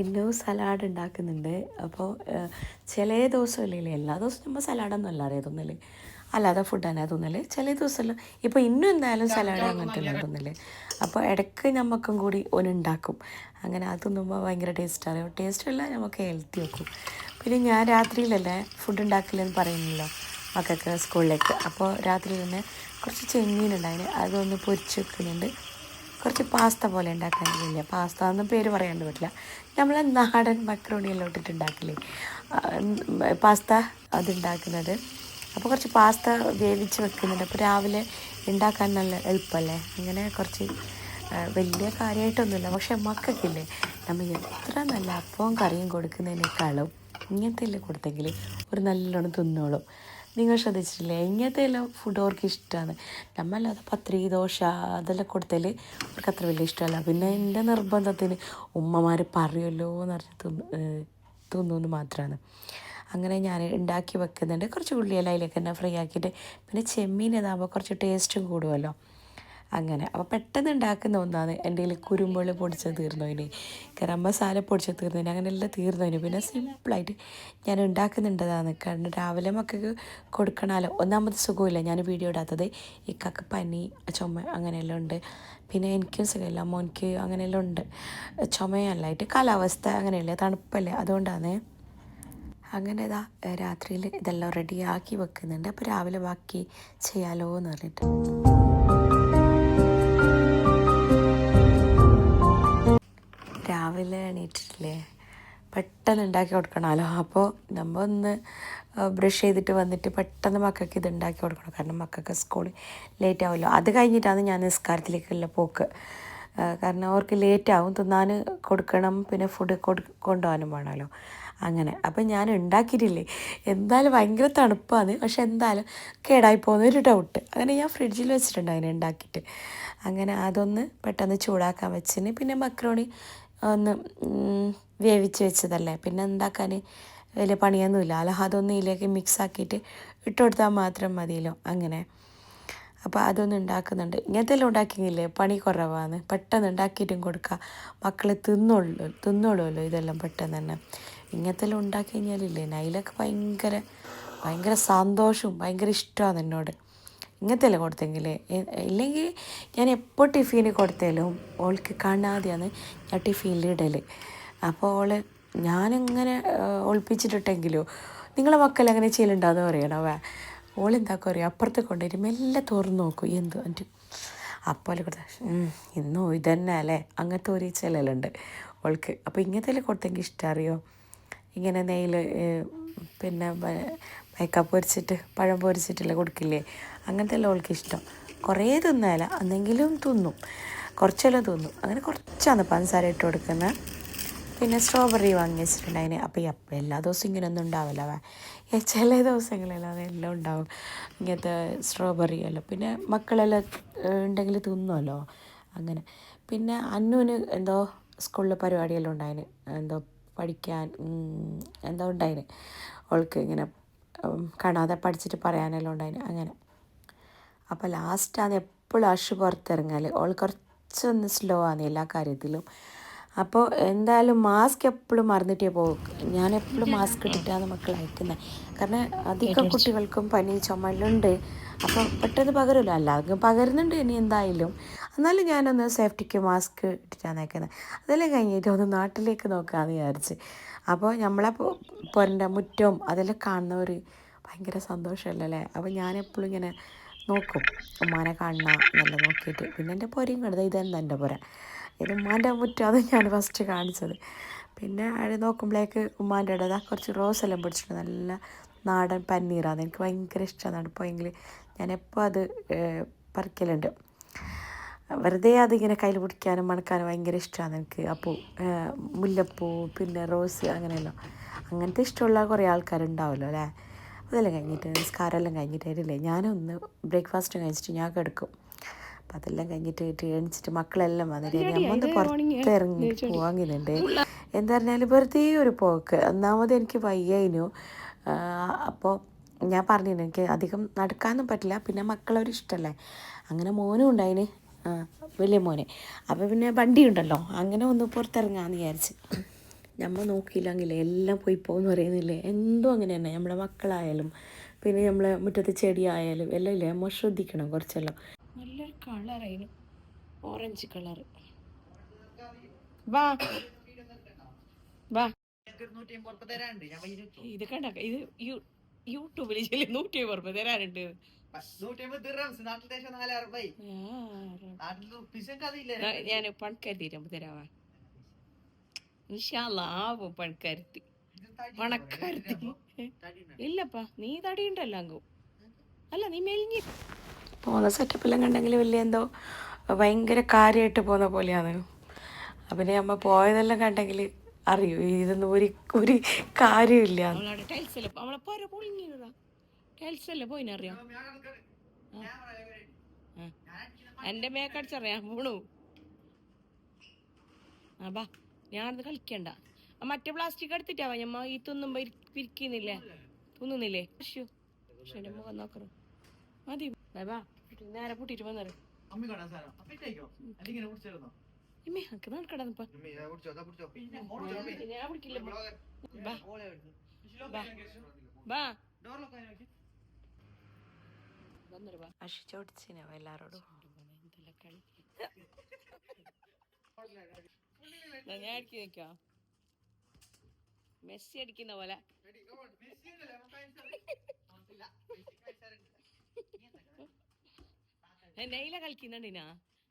ഇന്നും സലാഡ് ഉണ്ടാക്കുന്നുണ്ട്. അപ്പോൾ ചില ദിവസം ഇല്ലേ എല്ലാ ദിവസവും നമ്മൾ സലാഡൊന്നും അല്ലാതെ ഫുഡ് തന്നെ തോന്നൽ. ചില ദിവസമല്ല. ഇപ്പോൾ ഇന്നും എന്തായാലും സലാഡ് അങ്ങനത്തെ തോന്നൽ. അപ്പോൾ ഇടയ്ക്ക് നമുക്കും കൂടി ഒന്നുണ്ടാക്കും അങ്ങനെ അത് തിന്നുമ്പോൾ ഭയങ്കര ടേസ്റ്റ് അറിയാം. ടേസ്റ്റ് അല്ല നമുക്ക് ഹെൽത്തി വെക്കും. പിന്നെ ഞാൻ രാത്രിയിലല്ലേ ഫുഡ് ഉണ്ടാക്കില്ലെന്ന് പറയുന്നല്ലോ മക്കൾക്ക് സ്കൂളിലേക്ക് അപ്പോൾ രാത്രി തന്നെ കുറച്ച് ചെമ്മീൻ ഉണ്ടായിന്. അതൊന്ന് പൊരിച്ച് വെക്കുന്നുണ്ട് കുറച്ച് പാസ്ത പോലെ ഉണ്ടാക്കാൻ കഴിയില്ല പാസ്ത എന്നും പേര് പറയാണ്ട് പറ്റില്ല. നമ്മൾ നാടൻ മക്രോണിയെല്ലാം ഇട്ടിട്ട് ഉണ്ടാക്കില്ലേ പാസ്ത അതുണ്ടാക്കുന്നത് അപ്പോൾ കുറച്ച് പാസ്ത വേവിച്ച് വെക്കുന്നുണ്ട്. അപ്പോൾ രാവിലെ ഉണ്ടാക്കാൻ നല്ല എളുപ്പമല്ലേ അങ്ങനെ കുറച്ച് വലിയ കാര്യമായിട്ടൊന്നുമില്ല പക്ഷെ മക്കൾക്കില്ലേ നമ്മൾ എത്ര നല്ല അപ്പവും കറിയും കൊടുക്കുന്നതിനേക്കാളും ഇങ്ങനത്തെ എല്ലാം കൊടുത്തെങ്കിൽ ഒരു നല്ലോണം തിന്നോളും. നിങ്ങൾ ശ്രദ്ധിച്ചിട്ടില്ലേ? ഇങ്ങനത്തെ എല്ലാം ഫുഡ് അവർക്ക് ഇഷ്ടമാണ് നമ്മളല്ലാതെ പത്രി ദോശ അതെല്ലാം കൊടുത്താൽ അവർക്ക് അത്ര വലിയ ഇഷ്ടമല്ല. പിന്നെ എന്റെ നിർബന്ധത്തിന് ഉമ്മമാർ പറയുമല്ലോ എന്ന് പറഞ്ഞ് തിന്നു തിന്നുമെന്ന് മാത്രമാണ് അങ്ങനെ ഞാൻ ഉണ്ടാക്കി വെക്കുന്നുണ്ട്. കുറച്ച് ഉള്ളിയെല്ലാം അതിലേക്ക് തന്നെ ഫ്രൈ ആക്കിയിട്ട്. പിന്നെ ചെമ്മീൻ ഇതാകുമ്പോൾ കുറച്ച് ടേസ്റ്റും കൂടുമല്ലോ അങ്ങനെ. അപ്പോൾ പെട്ടെന്ന് ഉണ്ടാക്കുന്ന ഒന്നാണ് എന്റെ കയ്യിൽ കുരുമുളക് പൊടിച്ചത് തീർന്നതിന് ഗരം മസാല പൊടിച്ചത് തീർന്നതിന് അങ്ങനെയെല്ലാം തീർന്നതിന് പിന്നെ സിമ്പിളായിട്ട് ഞാൻ ഉണ്ടാക്കുന്നുണ്ടതാണ്. കാരണം രാവിലെ മക്കൾക്ക് കൊടുക്കണാലോ ഒന്നാമത് സുഖമില്ല. ഞാൻ വീഡിയോ ഇടാത്തത് ഇക്കാക്ക് പനി ചുമ അങ്ങനെയെല്ലാം ഉണ്ട്. പിന്നെ എനിക്കും സുഖമില്ല. മോനിക്ക് അങ്ങനെയെല്ലാം ഉണ്ട്. ചുമയല്ലായിട്ട് കാലാവസ്ഥ അങ്ങനെയല്ലേ? തണുപ്പല്ലേ? അതുകൊണ്ടാണ്. അങ്ങനെ ഇതാ രാത്രിയിൽ ഇതെല്ലാം റെഡിയാക്കി വെക്കുന്നുണ്ട്. അപ്പോൾ രാവിലെ ബാക്കി ചെയ്യാലോ എന്ന് പറഞ്ഞിട്ട്. രാവിലെ എണീറ്റിട്ടില്ലേ? പെട്ടെന്ന് ഉണ്ടാക്കി കൊടുക്കണമല്ലോ. അപ്പോൾ നമ്മൾ ഒന്ന് ബ്രഷ് ചെയ്തിട്ട് വന്നിട്ട് പെട്ടെന്ന് മക്കൾക്ക് ഇത് ഉണ്ടാക്കി കൊടുക്കണം. കാരണം മക്കൾക്ക് സ്കൂളിൽ ലേറ്റ് ആവുമല്ലോ അത് കഴിഞ്ഞിട്ടാണ് ഞാൻ നിസ്കാരത്തിലേക്കുള്ള പോക്ക്. കാരണം അവർക്ക് ലേറ്റ് ആവും. തിന്നാൻ കൊടുക്കണം. പിന്നെ ഫുഡ് കൊടു കൊണ്ടുപോകാനും വേണമല്ലോ. അങ്ങനെ. അപ്പം ഞാൻ ഉണ്ടാക്കിയിട്ടില്ലേ എന്തായാലും ഭയങ്കര തണുപ്പാണ്. പക്ഷെ എന്തായാലും കേടായി പോകുന്ന ഒരു ഡൗട്ട് അങ്ങനെ ഞാൻ ഫ്രിഡ്ജിൽ വെച്ചിട്ടുണ്ട് അതിനെ ഉണ്ടാക്കിയിട്ട് അങ്ങനെ അതൊന്ന് പെട്ടെന്ന് ചൂടാക്കാൻ വെച്ചിന് പിന്നെ മക്രോണി ഒന്ന് വേവിച്ച് വെച്ചതല്ലേ. പിന്നെ എന്താക്കാൻ വലിയ പണിയൊന്നുമില്ല. അല്ല ഇതിലേക്ക് മിക്സ് ആക്കിയിട്ട് ഇട്ട് കൊടുത്താൽ മാത്രം മതിയല്ലോ അങ്ങനെ. അപ്പോൾ അതൊന്നും ഉണ്ടാക്കുന്നുണ്ട്. ഇങ്ങനത്തെ എല്ലാം ഉണ്ടാക്കിയില്ലേ പണി കുറവാണ്. പെട്ടെന്ന് ഉണ്ടാക്കിയിട്ടും കൊടുക്കുക മക്കൾ തിന്നുള്ളൂ തിന്നോളുമല്ലോ ഇതെല്ലാം പെട്ടെന്ന് തന്നെ. ഇങ്ങനത്തെ എല്ലാം ഉണ്ടാക്കി കഴിഞ്ഞാലില്ലേ നൈലൊക്കെ ഭയങ്കര ഭയങ്കര സന്തോഷവും ഭയങ്കര ഇഷ്ടമാണ് എന്നോട്. ഇങ്ങനത്തെ അല്ലേ കൊടുത്തെങ്കിൽ ഇല്ലെങ്കിൽ ഞാൻ എപ്പോൾ ടിഫിന് കൊടുത്താലും ഓൾക്ക് കാണാതെയാണ് ഞാൻ ടിഫിനിൽ ഇടൽ അപ്പോൾ ഓൾ ഞാനിങ്ങനെ ഒളിപ്പിച്ചിട്ടിട്ടെങ്കിലോ നിങ്ങളെ മക്കൾ അങ്ങനെ ചെയ്യലുണ്ടാന്ന് പറയണവേ ഓളെന്താക്കുക അറിയാം അപ്പുറത്ത് കൊണ്ടുവരും മെല്ലെ തുറന്ന് നോക്കും എന്തു എന്റെ അപ്പോൾ കൊടുത്ത ഇന്നോ ഇതന്നെ അല്ലേ? അങ്ങനത്തെ ഒരു ചിലലുണ്ട് ഓൾക്ക്. അപ്പോൾ ഇങ്ങനത്തെ കൊടുത്തെങ്കിൽ ഇഷ്ടം അറിയോ? ഇങ്ങനെ നെയ്യിൽ പിന്നെ മേക്കപ്പ് പൊരിച്ചിട്ട് പഴം പൊരിച്ചിട്ടില്ല കൊടുക്കില്ലേ? അങ്ങനത്തെ എല്ലാം ഓൾക്ക് ഇഷ്ടം. കുറേ തിന്നാല. എന്തെങ്കിലും തിന്നും. കുറച്ചെല്ലാം തിന്നും. അങ്ങനെ കുറച്ചാണ് പഞ്ചസാര ഇട്ട് കൊടുക്കുന്നത് പിന്നെ സ്ട്രോബെറി വാങ്ങി വെച്ചിട്ടുണ്ട് അതിന് അപ്പോൾ അപ്പം എല്ലാ ദിവസവും ഇങ്ങനെയൊന്നും ഉണ്ടാവില്ല. ചില ദിവസങ്ങളെല്ലാം അതെല്ലാം ഉണ്ടാവും. ഇങ്ങനത്തെ സ്ട്രോബെറി എല്ലാം. പിന്നെ മക്കളെല്ലാം ഉണ്ടെങ്കിൽ തിന്നുമല്ലോ അങ്ങനെ. പിന്നെ അന്നുവിന് എന്തോ സ്കൂളിൽ പരിപാടിയെല്ലാം ഉണ്ടായിന്. എന്തോ പഠിക്കാൻ എന്തോ ഉണ്ടായിന്. അവൾക്ക് ഇങ്ങനെ കാണാതെ പഠിച്ചിട്ട് പറയാനെല്ലാം ഉണ്ടായിന്. അങ്ങനെ. അപ്പോൾ ലാസ്റ്റ് ലാസ്റ്റാണ് എപ്പോഴും അഷ് പുറത്തിറങ്ങാൽ ഓൾ കുറച്ചൊന്ന് സ്ലോ ആണ് എല്ലാ കാര്യത്തിലും. അപ്പോൾ എന്തായാലും മാസ്ക് എപ്പോഴും മറന്നിട്ടേ പോകും ഞാൻ എപ്പോഴും മാസ്ക് ഇട്ടിട്ടാണ് മക്കൾ അയക്കുന്നത് കാരണം അധികം കുട്ടികൾക്കും പനി ചുമലുണ്ട്. അപ്പോൾ പെട്ടെന്ന് പകരുമല്ലോ എല്ലാവർക്കും പകരുന്നുണ്ട് ഇനി എന്തായാലും. എന്നാലും ഞാനൊന്ന് സേഫ്റ്റിക്ക് മാസ്ക് ഇട്ടിട്ടാണ് അയക്കുന്നത് അതെല്ലാം കഴിഞ്ഞിട്ട് ഒന്ന് നാട്ടിലേക്ക് നോക്കാമെന്ന് വിചാരിച്ച്. അപ്പോൾ നമ്മളെ പൊരന്റെ മുറ്റവും അതെല്ലാം കാണുന്നവർ ഭയങ്കര സന്തോഷമല്ലേ അപ്പോൾ ഞാനെപ്പോഴും ഇങ്ങനെ നോക്കും. ഉമ്മാനെ കാണണം നല്ല നോക്കിയിട്ട് പിന്നെ എന്റെ പൊരയും കണ്ടത് ഇതെന്താ എന്റെ പുര? ഇത് ഉമ്മാന്റെ മുറ്റം അത് ഞാൻ ഫസ്റ്റ് കാണിച്ചത്. പിന്നെ അവിടെ നോക്കുമ്പോഴേക്ക് ഉമ്മാന്റെ ഇടതാ കുറച്ച് റോസ് എല്ലാം നല്ല നാടൻ പന്നീറാണ് എനിക്ക് ഭയങ്കര ഇഷ്ടമാണ് പോയെങ്കിൽ ഞാൻ എപ്പോൾ അത് പറിക്കലുണ്ട്. വെറുതെ അതിങ്ങനെ കയ്യിൽ പിടിക്കാനും മണക്കാനും ഭയങ്കര ഇഷ്ടമാണ് എനിക്ക് അപ്പോൾ മുല്ലപ്പൂ പിന്നെ റോസ് അങ്ങനെയല്ലോ. അങ്ങനത്തെ ഇഷ്ടമുള്ള കുറേ ആൾക്കാരുണ്ടാവുമല്ലോ അല്ലേ? അതെല്ലാം കഴിഞ്ഞിട്ട് നിസ്കാരമെല്ലാം കഴിഞ്ഞിട്ട് വരില്ലേ? ഞാനൊന്ന് ബ്രേക്ക്ഫാസ്റ്റ് കഴിച്ചിട്ട് ഞാൻ കിടക്കും. അപ്പം അതെല്ലാം കഴിഞ്ഞിട്ട് എണിച്ചിട്ട് മക്കളെല്ലാം വന്നിട്ട് നമ്മൾ ഒന്ന് പുറത്തിറങ്ങി പോവാങ്ങുന്നുണ്ട് എന്താ പറഞ്ഞാൽ വെറുതെ ഒരു പോക്ക്. ഒന്നാമത് എനിക്ക് വയ്യായിരുന്നു അപ്പോൾ ഞാൻ പറഞ്ഞിരുന്നു എനിക്ക് അധികം നടക്കാനൊന്നും പറ്റില്ല. പിന്നെ മക്കളൊരു ഇഷ്ടമല്ലേ അങ്ങനെ മോനും ഉണ്ടായിന്. ആ, വലിയ മോനെ. അപ്പോൾ പിന്നെ വണ്ടി ഉണ്ടല്ലോ അങ്ങനെ ഒന്ന് പുറത്തിറങ്ങാമെന്ന് വിചാരിച്ച്. നമ്മൾ നോക്കിയില്ലെങ്കിൽ എല്ലാം പോയി പോകുമെന്ന് പറയുന്നില്ലേ? എന്തോ അങ്ങനെ തന്നെ നമ്മുടെ മക്കളായാലും പിന്നെ നമ്മളെ മുറ്റത്ത് ചെടിയായാലും എല്ലാം ഇല്ലേ? നമ്മൾ ശ്രദ്ധിക്കണം കുറച്ചെല്ലാം. നല്ലൊരു കളറായിരുന്നു ഓറഞ്ച് കളർ വാ. വാ. ഇത് കണ്ട? ഇത് യൂട്യൂബിൽ ചെല്ലി. നൂറ്റി അമ്പത് രൂപ തരാനുണ്ട് ഞാൻ പണക്കാരി തരുമ്പോ തരാവാ ഇൻഷാല്ല ആവും പണക്കാരത്തി പണക്കാരത്തി ഇല്ലപ്പാ നീ തടിയുണ്ടല്ലോ അങ്ങോ. അല്ല നീ മെലിഞ്ഞി. പോകുന്ന സെറ്റപ്പെല്ലാം കണ്ടെങ്കിൽ വലിയ എന്തോ ഭയങ്കര കാര്യമായിട്ട് പോകുന്ന പോലെയാണ്. അപ്പം അമ്മ പോയതെല്ലാം കണ്ടെങ്കിൽ അറിയൂ ഇതൊന്നും ഒരു ഒരു കാര്യമില്ല ടൈൽസ് എല്ലാം അവളെ പോരെ പൊളിഞ്ഞതാ ടൈൽസ് പോയിന് പോയിനറിയാം എന്റെ മേക്കടിച്ചറിയാം വീണു ആ ബാ. ഞാനത് കളിക്കണ്ട. മറ്റേ പ്ലാസ്റ്റിക് എടുത്തിട്ടാവാ ഞമ്മ ഈ തിന്നുമ്പോ പിരിക്കുന്നില്ലേ തിന്നുന്നില്ലേ? പക്ഷേ പക്ഷെ എന്റെ മുഖം നോക്കണം മതി. ബാ, നേരെ കൂട്ടിട്ട് വന്നേരെ ഇമ്മേ എനിക്ക് നടക്കടാ ഞാൻ പിടിക്കില്ല ബാ. ബാ. വന്നൊരു ബാ അഷിച്ചോടിച്ചിനോ എല്ലാരോടും. ഞാൻ അടിക്കി നിൽക്കാം മെസ്സി അടിക്കുന്ന പോലെ. നെയ്ല കളിക്കുന്നുണ്ടിനാ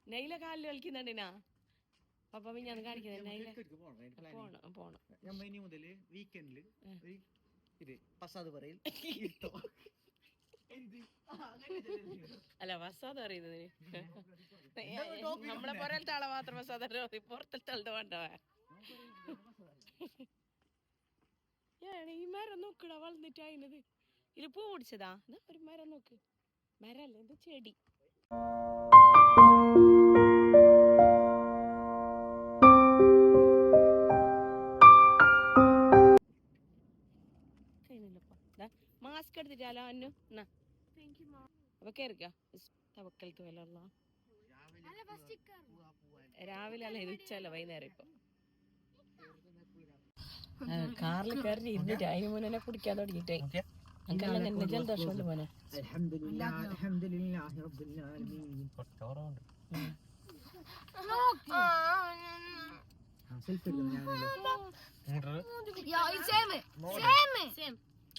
നെയ്ല കാലിൽ കളിക്കുന്നുണ്ടിനാ പപ്പ ഞാൻ കാണിക്കുന്നത് നെയ്ല പോണം പോണം ഞമ്മ ഇനി മുതൽ വീക്കെൻഡിൽ ഇത് പസാദ് പറയിൽ അല്ല വസാദ് അറിയുന്നതിന് നമ്മളെ പുറത്തെ ആളെ മാത്രം വസാദ് പുറത്തെ ആളുടെ വേണ്ടവ ഞാൻ ഈ മരം നോക്കടാ വളർന്നിട്ട് അതിനത് ഇതിൽ പൂ പിടിച്ചതാ. എന്നാ ഒരു മരം നോക്ക്. മരല്ല ഇത് ചെടി. എടുത്തിട്ടാലോ അന്നു എന്നാ അപ്പൊ കേറിക്കോ. തവക്കലത്ത് വില രാവിലെ അല്ല ഇത് ഉച്ചല്ല വൈകുന്നേരം ഇപ്പൊ. കാറിൽ കയറി ഇരുന്നിട്ട് അതിന് മുന്നേ കുടിക്കാൻ തുടങ്ങിട്ടേ ഓക്കേ. അങ്കെല്ലാം തന്നെ ജലദോഷം ഉണ്ട് മോനെ? അൽഹംദുലില്ലാഹ് അൽഹംദുലില്ലാഹി റബ്ബിൽ ആലമീൻ. സെൽഫി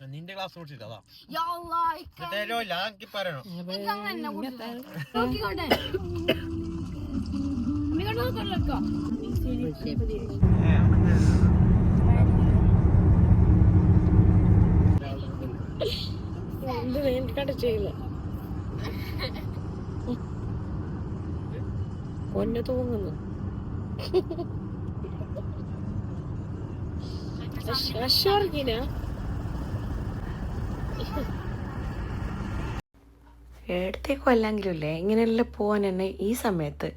നിന്റെ ക്ലാസ് തരോ ലാക്കി പറഞ്ഞു തോന്നുന്നു അഷ്വർഗിനാ എടുത്തേക്കും അല്ലെങ്കിലും ഇല്ലേ ഇങ്ങനെയെല്ലാം പോകാൻ തന്നെ ഈ സമയത്ത്.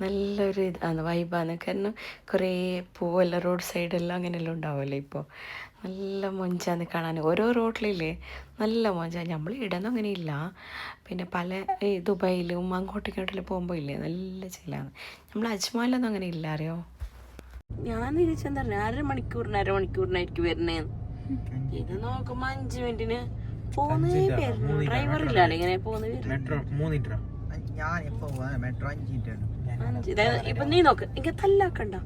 നല്ലൊരു ഇതാണ് വൈബാണ് കാരണം കുറേ പൂവെല്ലാം റോഡ് സൈഡെല്ലാം അങ്ങനെയെല്ലാം ഉണ്ടാവുമല്ലോ ഇപ്പോൾ നല്ല മൊഞ്ചാന്ന് കാണാൻ ഓരോ റോഡിലില്ലേ നല്ല മൊഞ്ച. നമ്മൾ ഇടന്നും അങ്ങനെ ഇല്ല പിന്നെ പല ഈ ദുബായിലും അങ്ങോട്ടും ഇങ്ങോട്ടും പോകുമ്പോൾ ഇല്ലേ? നല്ല ചില്ലാണ് നമ്മൾ അജ്മാലൊന്നും അങ്ങനെ ഇല്ല അറിയോ? ഞാൻ തിരിച്ചെന്താ അര മണിക്കൂറിന് അര മണിക്കൂറിനായിരിക്കും വരുന്നേ ഇത് നോക്കുമ്പോ അഞ്ച് മിനിറ്റിന് ഇങ്ങനെ മെട്രോ ഞാൻ മെട്രോ അഞ്ച്. ഇപ്പൊ നീ നോക്ക് എനിക്ക് തല്ലാക്കണ്ട.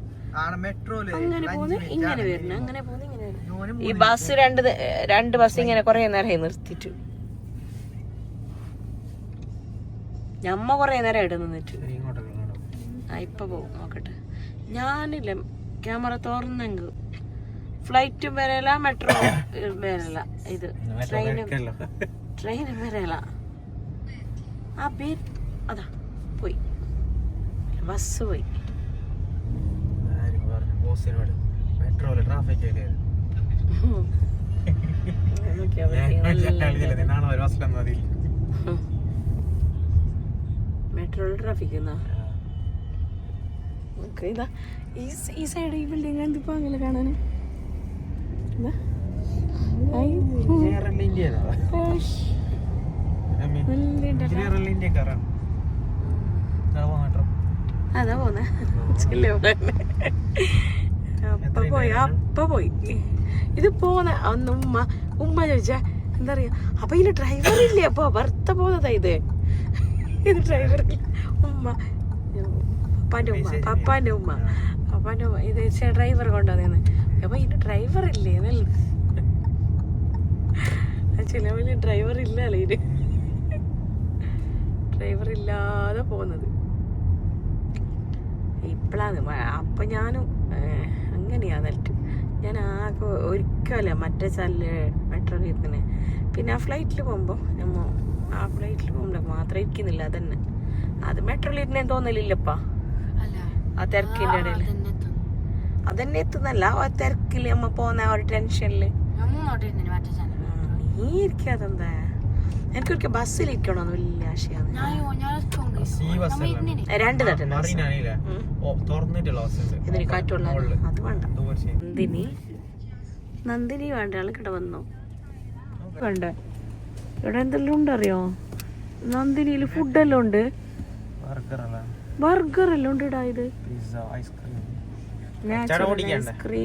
അങ്ങനെ ഇങ്ങനെ വരുന്നു അങ്ങനെ ഇങ്ങനെ വരുന്നു ഈ ബസ് രണ്ട് രണ്ട് ബസ് ഇങ്ങനെ കൊറേ നേരം നിർത്തിട്ടു ഞമ്മ കൊറേ നേരം ഇട നിന്നിട്ട്. ഇങ്ങോട്ടൊക്കെ ആ ഇപ്പൊ പോകും നോക്കട്ടെ. ഞാനില്ല ക്യാമറ തുറന്നെങ്ക് ഫ്ലൈറ്റും വരല മെട്രോ വരല. ഇത് ട്രെയിനും ട്രെയിനും വരല. ആ പേര് അതാ പോയി. ബസ് പോയി. മെട്രോയിൽ ട്രാഫിക് മെട്രോയിൽ ട്രാഫിക് എന്നാ ഈ സൈഡ് ഈ ബിൽഡിംഗ് എന്തിപ്പോ അങ്ങനെ കാണാന് ഇതാ. എഞ്ചിനീയർ അല്ല ഇന്ത്യയിലാ എഞ്ചിനീയർ അല്ല ഇന്ത്യക്കാരാണ് അതാ പോന്നെ ചില്ല അപ്പ പോയി അപ്പ പോയി ഇത് പോന്ന അന്ന് ഉമ്മ ഉമ്മ ചോദിച്ചാ എന്താ പറയാ അപ്പൊ ഇതിന് ഡ്രൈവർ ഇല്ലേ അപ്പൊ ഭർത്ത പോന്നതാ ഇത് ഇത് ഡ്രൈവർ ഉമ്മ പപ്പാന്റെ ഉമ്മ പപ്പാന്റെ ഉമ്മ പപ്പാന്റെ ഉമ്മ ഇത് ഡ്രൈവർ കൊണ്ടുവന്നേന്ന് അപ്പൊ ഇതിന് ഡ്രൈവർ ഇല്ലേ എന്നല്ല ചിലവിൽ ഡ്രൈവർ ഇല്ലല്ലേ ഇത് ഡ്രൈവർ ഇല്ലാതെ പോകുന്നത്. ഇപ്പോഴാണ് അപ്പം ഞാനും അങ്ങനെയാ എന്നിട്ട് ഞാൻ ആകെ ഒരിക്കലേ മറ്റേ ചല്ല് മെട്രോ ഇരുന്നേ പിന്നെ ആ ഫ്ലൈറ്റിൽ പോകുമ്പോൾ നമ്മ ആ ഫ്ലൈറ്റിൽ പോകുമ്പോൾ മാത്രം ഇരിക്കുന്നില്ല അതന്നെ. അത് മെട്രോയിൽ ഇരുന്നേ തോന്നലില്ലപ്പാ. ആ തിരക്കിന്റെ ഇടയിൽ അതന്നെ എത്തുന്നല്ല. ആ തിരക്കിൽ നമ്മ പോകുന്ന ആ ഒരു ടെൻഷനിൽ നീ ഇരിക്കാതെന്താ എനിക്കൊരിക്കൽ ബസ്സിലിരിക്കണമെന്ന് വലിയ ആശയാണ് ഈ ബസ് രണ്ട് തട്ടുണ്ട് മറീനാണില്ലേ ഓ തുറന്നിട്ടുള്ള ബസ് ഉണ്ട് ഇതിന് കാറ്റുള്ള അത് വേണ്ട. നന്ദിനി. നന്ദിനി വേണ്ട ആൾ ഇവിടെ വന്നു. വേണ്ട. ഇവിടെ എന്തെല്ലാം ഉണ്ടറിയോ നന്ദിനിയിൽ ഫുഡെല്ലാം ഉണ്ട്. ബർഗർ അല്ല ബർഗർ എല്ലാം ഉണ്ട് ഇടാ ഇത്. Ice cream ice cream natural ഓടിക്കണ്ടേ?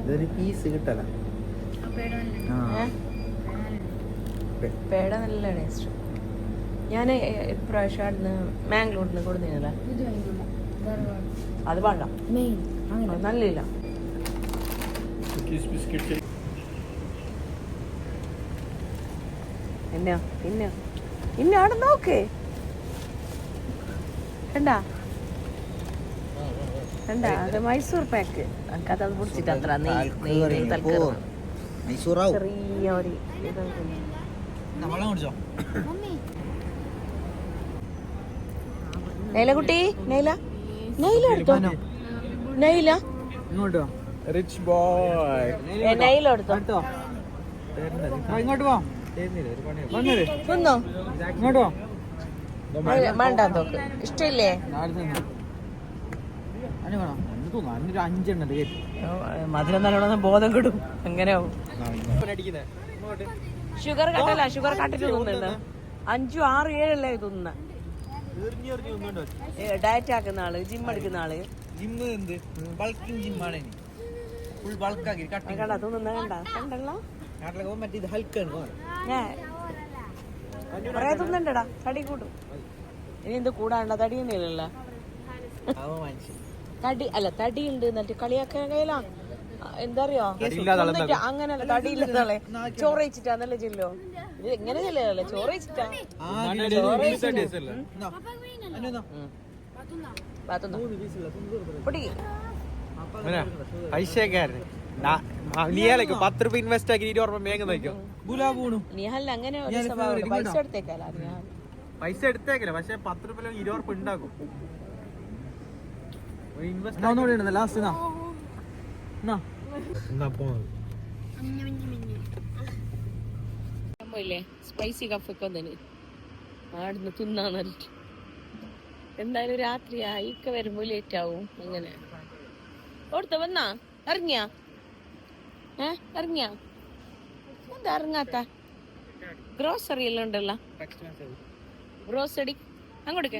ഇതൊരു പീസ് കിട്ടല. പേട നല്ല ടേസ്റ്റ്. ഞാൻ ഇപ്രാവശ്യം അവിടുന്ന് മാംഗ്ലൂരിൽ നിന്ന് കൊടുത്തില്ല അത് വേണ്ട. നല്ലില്ല എന്നാ പിന്നെ ഇന്ന അവിടെ നോക്കേ. കണ്ടാ? കണ്ടാ? അത് മൈസൂർ പാക്ക്. എനിക്കത് അത് പിടിച്ചിട്ട് അത്ര നെയ് നെയ് ചെറിയ ഒരു കുട്ടി നൈല. നെയ്ല എടുത്തോ? നെയ്ല ഇങ്ങോട്ടോ റിച്ച് ബോയ് നൈല എടുത്തോ? ഇങ്ങോട്ട് പോ തിന്നോ ഇങ്ങോട്ട് പോ വേണ്ടാത്തോക്ക് ഇഷ്ടമില്ലേ? മധുരം നല്ലോണം ബോധം കിടും. അങ്ങനെ ഷുഗർ കട്ടല്ല ഷുഗർ കട്ടിട്ട് തിന്നുന്നുണ്ട് അഞ്ചു ആറ് ഏഴല്ലേ തിന്നുന്ന ഡയറ്റ് ആക്കുന്ന ആൾ ജിം എടുക്കുന്ന ആൾ. ജിമ്മ് എന്ത്? ബൾക്കിംഗ് ജിമ്മാണ് ഫുൾ ബൾക്കാക്കി കണ്ട തിന്നുന്ന കണ്ട കണ്ടല്ലോ? നാട്ടിലൊക്കെ പോകുമ്പോൾ മറ്റേ ഇത് ഹൽക്കാണ് ഞാൻ കൊറേ തിന്നണ്ടടാ തടി കൂട്ടും ഇനി എന്ത് കൂടാണ്ട തടി അല്ല തടി ഉണ്ട് എന്നിട്ട് കളിയാക്കാൻ അങ്ങനല്ല തടി ഇല്ലാതെ ചോറ് വെച്ചിട്ടാന്നല്ലേ ചെല്ലോ ഇത് എങ്ങനെ ചെല്ലല്ലേ ചോറ് വെച്ചിട്ടാ പൊടി. പൈസക്കാരന് അല്ലേ പത്ത് രൂപ ഇൻവെസ്റ്റ് ആക്കി ഇരുപത് രൂപ ഗുലാബൂണു നിഹല്ല അങ്ങനെ ഒരു സ്വഭാവം പൈസ എടുത്തേക്കാല ഞാൻ. പൈസ എടുത്തേക്കില്ല പക്ഷെ പത്ത് രൂപ ഇരുപത് രൂപ ഉണ്ടാക്കും. സ്പൈസി കഫൊക്കെ ഒന്നിന് ആടുന്ന് തിന്നാന്ന് പറഞ്ഞിട്ട്. എന്തായാലും രാത്രി ആയിക്ക വരുമ്പോ ലേറ്റ് ആവും അങ്ങനെ. ഓടുത്ത വന്നാ? ഇറങ്ങിയാ? ഏ? ഇറങ്ങിയാ? എന്താ ഇറങ്ങാത്ത? ഗ്രോസറി എല്ലാം ഉണ്ടല്ലോ. ഗ്രോസറി അങ്ങോട്ട്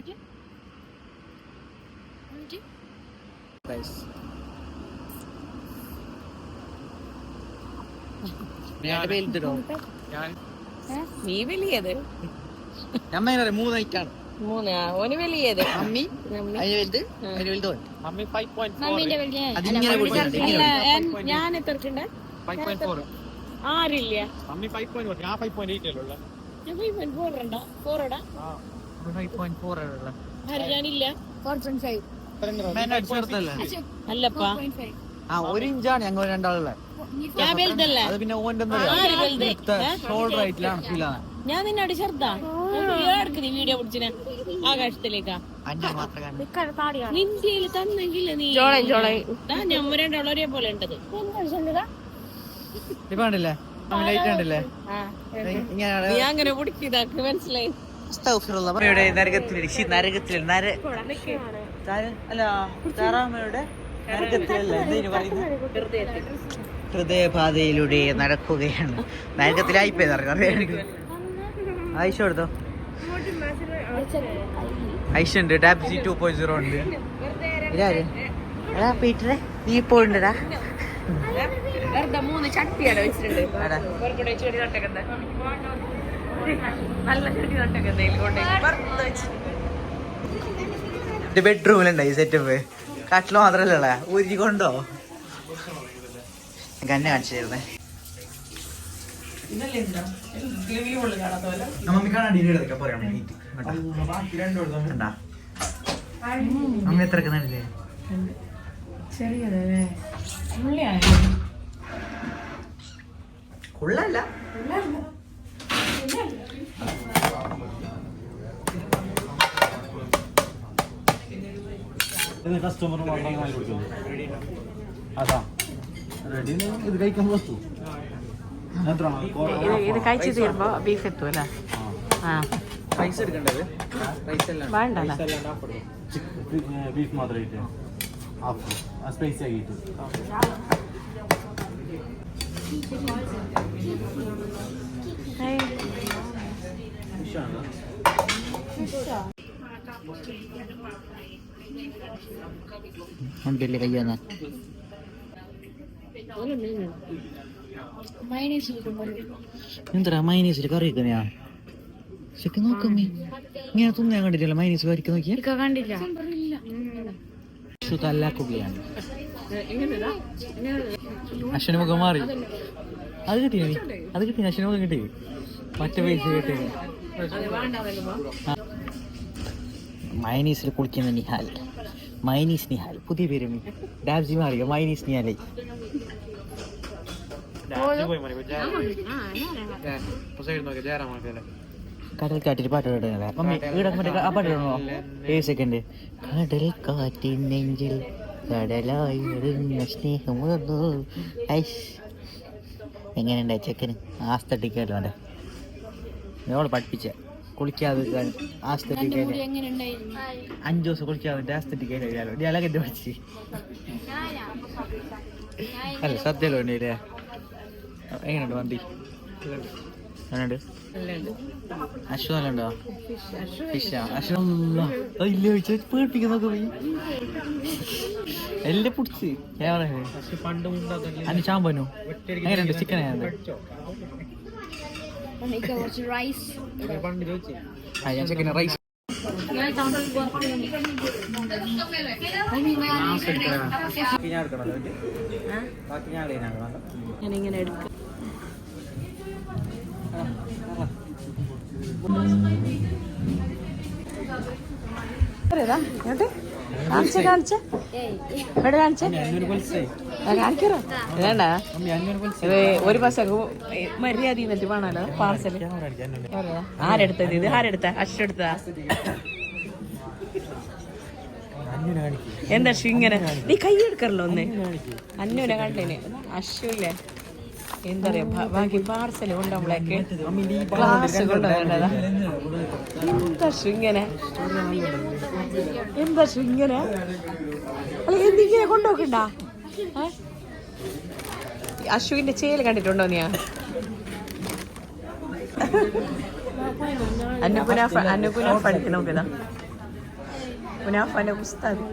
നീ വലിയത്. മൂന്നായിട്ടാണ് മൂന്ന് ഓന് വലിയത്. വലുത് വലുത് മമ്മി ഫൈവ് പോയിന്റ് ഞാൻ- ഞാൻ ആറില്ല മമ്മി ഫൈവ് പോയിന്റ് ഫോർ ഞാൻ ഫൈവ് പോയിന്റ് എയ്റ്റ് അല്ലേ ഉള്ളത് ഞാൻ പോയി പോയി ഫോറുണ്ട ഫോറടാ ഫൈവ് പോയിന്റ് ഫോർ ഉള്ള? ഞാനില്ല ഫോർ പോയിന്റ് ഫൈവ് അല്ലപ്പാ. ആ ഒരു ഇഞ്ചാണ് ഞങ്ങൾ രണ്ടാളുള്ള. അത് പിന്നെ ഓന്റെ ഷോൾഡർ ആയിട്ടിലാണ് ഫീലാണ് ഞാൻ നിന്നെ അടി ചെറുതാ. എടുക്ക് നീ വീഡിയോ പിടിച്ചിന. ആകാശത്തിലേക്കാ. നിന്റെ മാത്രം കാണും. നിന്ത്യയിൽ തന്നെങ്കിൽ നീ ഞാൻ രണ്ടാളും ഒരേ പോലെ ഉണ്ടത് ഇപ്പൊ കണ്ടില്ലേ? ലൈറ്റ് ഉണ്ടല്ലേ ഞാൻ അങ്ങനെ കുടിക്കിതാക്ക് മനസ്സിലായി. നരകത്തിൽ നര താര- അല്ല താറാമ്മയുടെ നരകത്തിലല്ല? എന്തേനു പറയുന്നത്? ഹൃദയപാതയിലൂടെ നടക്കുകയാണ്. നരകത്തിലായിപ്പോയി അറിയാം? ആയിഷ എടുത്തോ ഐഷ ഉണ്ട്. ജി ടു പോയിന്റ് സീറോ ഉണ്ട്. ഇതാര് എടാ പീറ്ററെ നീ ഇപ്പോൾ ഉണ്ടടാ. വെറുതെ മൂന്ന് ചട്ടിയാണ് വെച്ചിട്ടുണ്ട്. എടാ വെറുതെ ചെടി നട്ടേക്കുന്നത് നല്ല ചെടി നട്ടക്കുന്നതിൽ വെച്ച്. എന്റെ ബെഡ്റൂമിലുണ്ടോ ഈ സെറ്റപ്പ് കട്ടിൽ മാത്രല്ലേ ഊരി കൊണ്ടോ? കന്നെ അമ്മ കണ്ടാ. എത്ര കണ്ടില്ലേ ചെറിയതല്ലേ? കൊള്ളല്ല. കസ്റ്റമർ അതാ. റെഡി ഇത് കഴിക്കാൻ വസ്തു. ഇത് ഇത് കഴിച്ചു തീരുമ്പോ ബീഫ് എത്തുമല്ലേ ആ. പൈസ എടുക്കേണ്ടത് എല്ലാം വേണ്ടല്ലോ? ബീഫ് മാത്രമായിട്ട്. സ്പൈസി ആക്കിയിട്ട് ഉണ്ടല്ലേ കയ്യാന്ന എന്താ മൈനീസിൽ കറി വെക്കുന്നയാ ശരിക്കും നോക്കമ്മേ ഇങ്ങനെ തിന്നാൻ കണ്ടിട്ടില്ല മൈനീസ് കറിക്ക് നോക്കിയാ? കണ്ടില്ല. തല്ലാക്കുകയാണ്. അശ്വന് മുഖം മാറി. അത് കിട്ടി അത് കിട്ടി അശ്വന് മുഖം കിട്ടി മറ്റേ പൈസ കിട്ടി മയനീസിൽ കുളിക്കുന്ന നിഹാൽ. മൈനീസ് നിഹാൽ. പുതിയ പേര് ഡാബ്ജി മാറിയോ? മൈനീസ് നിഹാലേ. കടൽ കാറ്റിൽ പാട്ട് പാടുന്നില്ല അപ്പം മറ്റേ ആ പാട്ട് ഇടണോ ഏഴ് സെക്കൻഡ് കടൽ കാറ്റിൻ നെഞ്ചിൽ കടലായി സ്നേഹം എങ്ങനെയുണ്ട് ചെക്കന്? ആസ്തട്ടിക്കല്ലോ അവന്റെ? ഞങ്ങൾ പഠിപ്പിച്ച. കുളിക്കാതെ ആസ്തട്ടിക്കൽ. അഞ്ചു ദിവസം കുളിക്കാതെ ആസ്തട്ടിക്കല്ലോ ഡയലോഗറ്റ് പഠിച്ച്? അല്ല സദ്യല്ലോ എങ്ങനെയുണ്ട് വണ്ടി എങ്ങനെയുണ്ട്? അശ്വ നല്ലുണ്ടോ ഫിഷാ? അശ്വ ഇല്ല പേടിപ്പിക്കുന്നൊക്കെ പോയി. എല്ലാം പിടിച്ച്. അതിന് ചാമ്പനോ? എങ്ങനെയുണ്ട് ചിക്കൻ റൈസ് ഞാൻ ചിക്കൻ റൈസ് ഞാനിങ്ങനെ എടുക്കാം. ഇങ്ങോട്ട്. കാണിച്ച കാണിച്ച. ഇവിടെ കാണിച്ച? കാണിക്കറോ വേണ്ട. ഇത് ഒരു ബസ് മര്യാദ എന്നിട്ട് വേണമല്ലോ പാർസൽ ആരെടുത്തത് ഇത്? ആരെടുത്ത? അഷ്ടടുത്ത എന്താ ഇങ്ങനെ? നീ കൈ എടുക്കറല്ലോ ഒന്ന്. അന്നൂനെ കണ്ടേനെ അശ്വില്ലേ? എന്താ പറയാ ബാ- ബാക്കി പാർസൽ കൊണ്ടുപോകുമ്പോഴേക്ക് ക്ലാസ് എന്താ ഇങ്ങനെ എന്താ ഇങ്ങനെ അല്ല എന്തിങ്ങനെ കൊണ്ടുപോക്കണ്ട അശ്വിന്റെ ചേൽ കണ്ടിട്ടുണ്ടോ നീ അന്നുപുനാഫ അന്നുപുനാഫ അടിക്ക് നോക്കിയതാ പുനാഫന്റെ പുസ്തകം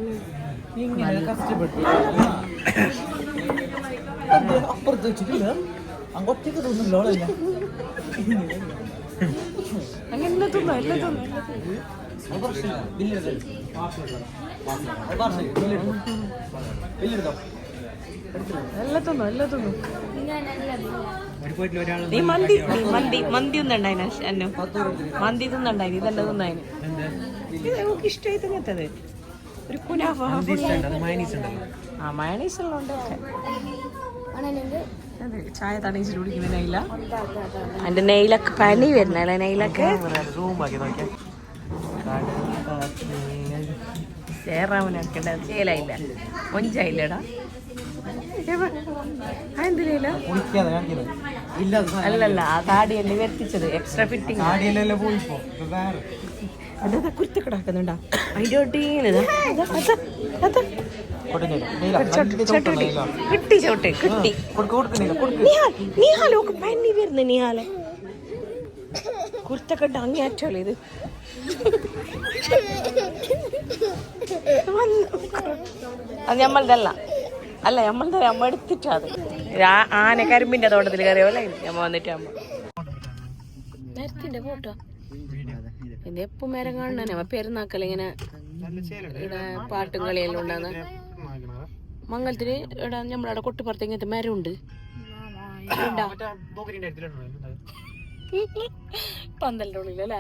അപ്പുറത്ത് വെച്ചിട്ടില്ല. അങ്ങോട്ടേക്ക് തോന്നുന്നില്ല അങ്ങനെ തിന്നോ നീ മന്തി നീ മന്തി മന്തി ഒന്നുണ്ടായിന് അന്നു മന്തി തിന്നുണ്ടായിന് ഇതല്ല തിന്നായിന് ഇത് നമുക്ക് ഇഷ്ടമായി തിന്നത്തത് ഒരു കുനാഫ ആ മയണീസ് ഉള്ളതുകൊണ്ടൊക്കെ. ചായ തടയിച്ചിട്ട് കുടിക്കുന്ന നെയ്ല അതിന്റെ നെയ്ലൊക്കെ പനി വരുന്നല്ലേ നെയ്ലൊക്കെ ചേലായില്ല. അല്ലല്ല ആ താടിയല്ലേ വരുത്തിച്ചത് എക്സ്ട്രാ ഫിറ്റിംഗ് അതാ കുരുത്ത കിടക്കുന്നുണ്ടാ അതിന്റെ ഒട്ടീനത് കൊടുക്കില്ല ഇല്ല ചവിട്ടി കിട്ടി ചവിട്ടി കിട്ടി. നിഹാലോക്ക് പനി വരുന്നു നിഹാലെ കുർത്തക്കെട്ട് അങ്ങേറ്റോളെ ഇത്. അത് നമ്മളതല്ല അല്ല നമ്മളത് അമ്മ എടുത്തിട്ടാ അത്. ആന കരിമ്പിന്റെ തോട്ടത്തിൽ കയറിയോലെ നമ്മ വന്നിട്ട് അമ്മ നേരത്തിന്റെ ഫോട്ടോ. ഇത് എപ്പോ മരം കാണണ? നമ്മ പെരുന്നാക്കൽ ഇങ്ങനെ പാട്ടും കളിയെല്ലാം ഉണ്ടാകുന്ന മംഗലത്തിന് ഇവിടെ നമ്മളവിടെ കൊട്ടിപ്പുറത്ത് ഇങ്ങനത്തെ മരമുണ്ട് ഉണ്ടോ പന്തലിന്റെ ഉള്ളിലല്ലേ?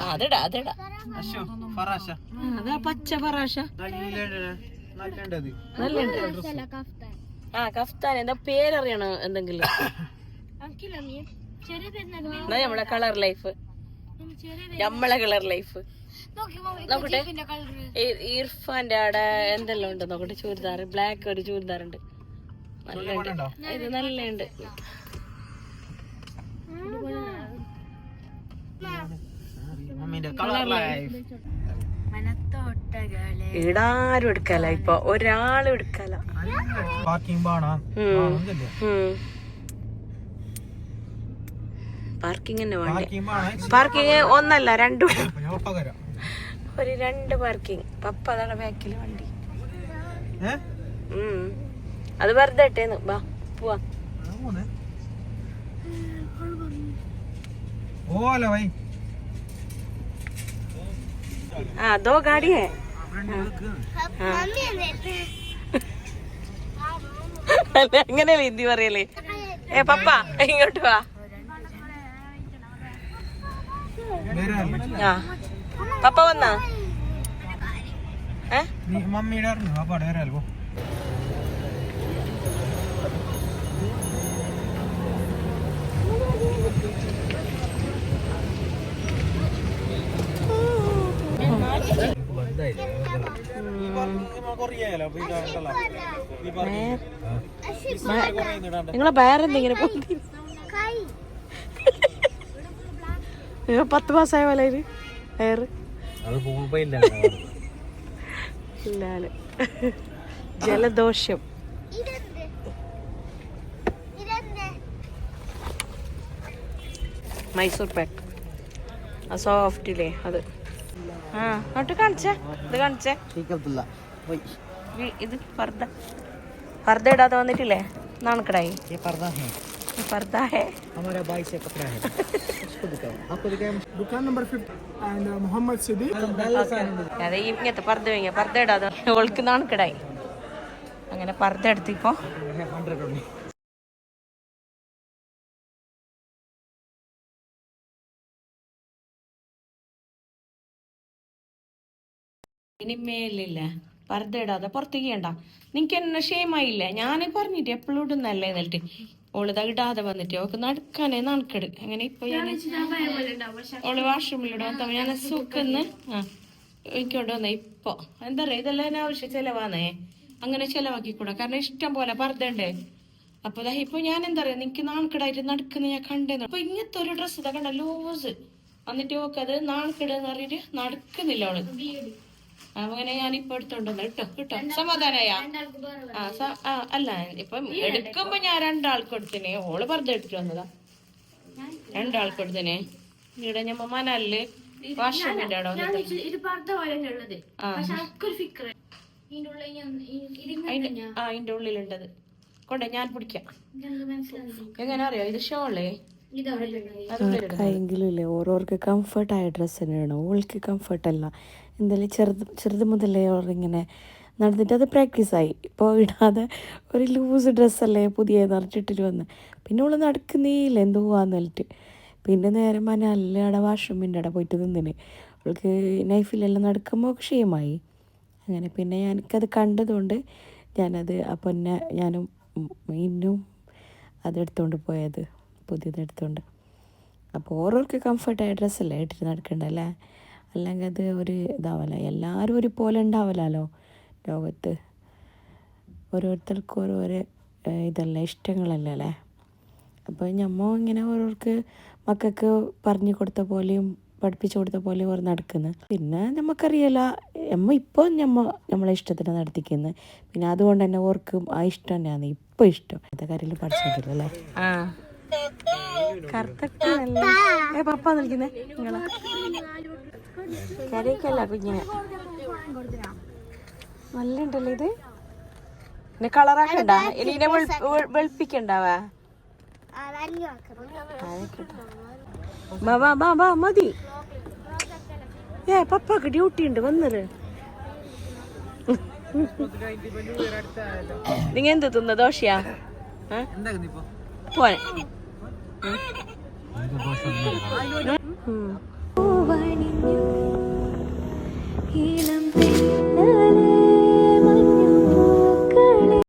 ആ, അതെടാ അതിടാ. അതാ പച്ച ഫറാശ. നല്ലത് നല്ല ആ കഫ്താൻ. എന്താ പേരറിയണോ എന്തെങ്കിലും? നമ്മളെ കളർ ലൈഫ്. നമ്മളെ കളർ ലൈഫ്. നോക്കട്ടെ. ഇർഫാന്റെ അവിടെ എന്തെല്ലാം ഉണ്ട് നോക്കട്ടെ ചൂരിദാർ ബ്ലാക്ക് ഒരു ചൂരിദാർ ഉണ്ട്. നല്ല ഉണ്ട്. ഇത് നല്ല ഉണ്ട്. ഇടാരും ഈടാരും എടുക്കല ഇപ്പൊ. ഒരാളും എടുക്കല. പാർക്കിംഗ് തന്നെ വേണ്ടേ? പാർക്കിംഗ് ഒന്നല്ല രണ്ടും. ഒരു രണ്ട് പാർക്കിംഗ് പപ്പ അതാണ് ബാക്കിൽ വണ്ടി. അത് വെറുതെ ഇട്ടേന്ന്. ബാ പോവാ. ഓല വൈ. അല്ല അങ്ങനെയല്ലേ ഹിന്ദി പറയല്ലേ ഏ പപ്പ ഇങ്ങോട്ട് വാ. ആ. പപ്പ വന്നാ? മമ്മിയുടെ അറിഞ്ഞു അപ്പാടെ വരാലോ നിങ്ങളെ നിങ്ങൾ പത്ത് മാസമായ പോലെ ഇത് ജലദോഷം. മൈസൂർ പാക്ക്. ആ സോഫ്റ്റ് ഇല്ലേ അത്. ആ കാണിച്ചേ. വന്നിട്ടില്ലേ? നാണക്കടായി उसको दिखाओ आपको दिखाओ दुकान number fifth and Mohammed Siddique അതെ ഈ ഇങ്ങനത്തെ പർദ്ദ വാങ്ങിയ പർദ്ദ ഇടാതെ ഓൾക്ക് നാണക്കടായി അങ്ങനെ പർദ്ദ എടുത്തിപ്പോ हंड्रेड ओनली ഇനി മേലില്ല പർദ്ദ ഇടാതെ പുറത്തേക്ക് ചെയ്യണ്ട നിനക്ക് എന്നെ ഷെയിമായില്ലേ ഞാൻ പറഞ്ഞിട്ട് എപ്പോഴും ഇടുന്നല്ലേ എന്നിട്ട് ഓൾ തകിടാതെ ഇടാതെ വന്നിട്ട് ഓക്ക് നടക്കാനേ നടക്കട് അങ്ങനെ ഇപ്പൊ ഞാൻ ഓൾ വന്നപ്പോ ഞാൻ സുഖന്ന് ആ എനിക്കൊണ്ട് വന്നേ ഇപ്പൊ. എന്താ പറയാ ഇതെല്ലാം എന്നെ ആവശ്യം ചെലവാന്നേ. അങ്ങനെ ചെലവാക്കിക്കൂടാ കാരണം ഇഷ്ടം പോലെ പറഞ്ഞേ അപ്പൊ ദാ ഇപ്പൊ ഞാൻ എന്താ പറയാ നിനക്ക് നാണക്കിടായിട്ട് നടക്കുന്ന ഞാൻ കണ്ടേ അപ്പൊ ഇങ്ങനത്തെ ഒരു ഡ്രസ്സ് ഇതാ കണ്ട ലൂസ്. എന്നിട്ട് ഓക്കത് നാണക്കിടന്ന് പറഞ്ഞിട്ട് നടക്കുന്നില്ല അവൾ അങ്ങനെ ഞാൻ ഇപ്പൊ എടുത്തോണ്ടെന്ന് കേട്ടോ. കേട്ടോ സമാധാനായ. ആ അല്ല ഇപ്പം എടുക്കുമ്പോ ഞാൻ രണ്ടാൾക്ക് എടുത്തിനെ. ഓൾ പറഞ്ഞു എടുത്തിട്ട് വന്നതാ. രണ്ടാൾക്ക് എടുത്തിനെ. ഇവിടെ അവിടെ ഞാൻ അതിന്റെ ആ അതിന്റെ ഉള്ളിലുണ്ടത്. കൊണ്ടേ ഞാൻ പിടിക്കാം. എങ്ങനെ അറിയോ? ഇത് ഷോളേ. ആർക്കായെങ്കിലും ഇല്ലേ ഓരോർക്ക് കംഫർട്ടായ ഡ്രസ്സ് തന്നെ ഇടണം. ഓൾക്ക് കംഫർട്ടല്ല എന്തായാലും ചെറുത് ചെറുത് മുതലേ ഓളിങ്ങനെ നടന്നിട്ട് അത് പ്രാക്ടീസായി ഇപ്പോൾ ഇടാതെ ഒരു ലൂസ് ഡ്രസ്സല്ലേ പുതിയ നിറച്ചിട്ടിട്ട് വന്ന്. പിന്നെ ഓൾ നടക്കുന്നേയില്ല. എന്തോ ആന്നിട്ട് പിന്നെ നേരെ മനാലിൽ അവിടെ വാഷ്റൂമിന്റെ അവിടെ പോയിട്ട് നിന്നിന്. അവൾക്ക് നൈഫിലെല്ലാം നടക്കുമ്പോൾ ക്ഷയമായി അങ്ങനെ പിന്നെ എനിക്കത് കണ്ടതുകൊണ്ട് ഞാനത് അപ്പം തന്നെ ഞാനും ഇന്നും അതെടുത്തോണ്ട് പോയത്. പുതിയത് എടുത്തോണ്ട്. അപ്പോൾ ഓരോർക്ക് കംഫർട്ടായ ഡ്രസ്സല്ലേ ഇട്ടിട്ട് നടക്കണ്ടല്ലേ അല്ലെങ്കിൽ അത് ഒരു ഇതാവല്ല എല്ലാവരും ഒരുപോലെ ഉണ്ടാവില്ലല്ലോ ലോകത്ത്? ഓരോരുത്തർക്കും ഓരോരോ ഇതല്ലേ ഇഷ്ടങ്ങളല്ലേ അല്ലേ? അപ്പോൾ ഞമ്മ ഇങ്ങനെ ഓരോർക്ക് മക്കൾക്ക് പറഞ്ഞു കൊടുത്ത പോലെയും പഠിപ്പിച്ചു കൊടുത്ത പോലെയും ഓർ നടക്കുന്നത് പിന്നെ നമുക്കറിയില്ല നമ്മ ഇപ്പോൾ ഞമ്മ നമ്മളെ ഇഷ്ടത്തിന് നടത്തിക്കുന്നത് പിന്നെ അതുകൊണ്ട് തന്നെ ഓർക്കും ആ ഇഷ്ടം തന്നെയാണ് ഇപ്പോൾ ഇഷ്ടം. ഇന്നത്തെ കാര്യത്തിൽ പഠിച്ചിട്ടില്ല ആ ഏ പപ്പ നിൽക്കുന്നേ. നിങ്ങളെ. കരയ്ക്കല്ല കുഞ്ഞിനെ. നല്ല ഉണ്ടല്ലോ ഇത് കളറാക്കണ്ട. ഇനി ഇതിനെ വെളുപ്പിക്കണ്ടാവാ ബാ ബാ ബാ മതി. ഏ പപ്പാക്ക് ഡ്യൂട്ടി ഉണ്ട് വന്നത്. നിങ്ങ എന്ത് തിന്ന? ദോശയാ? പോനെ ഉം. ഇളം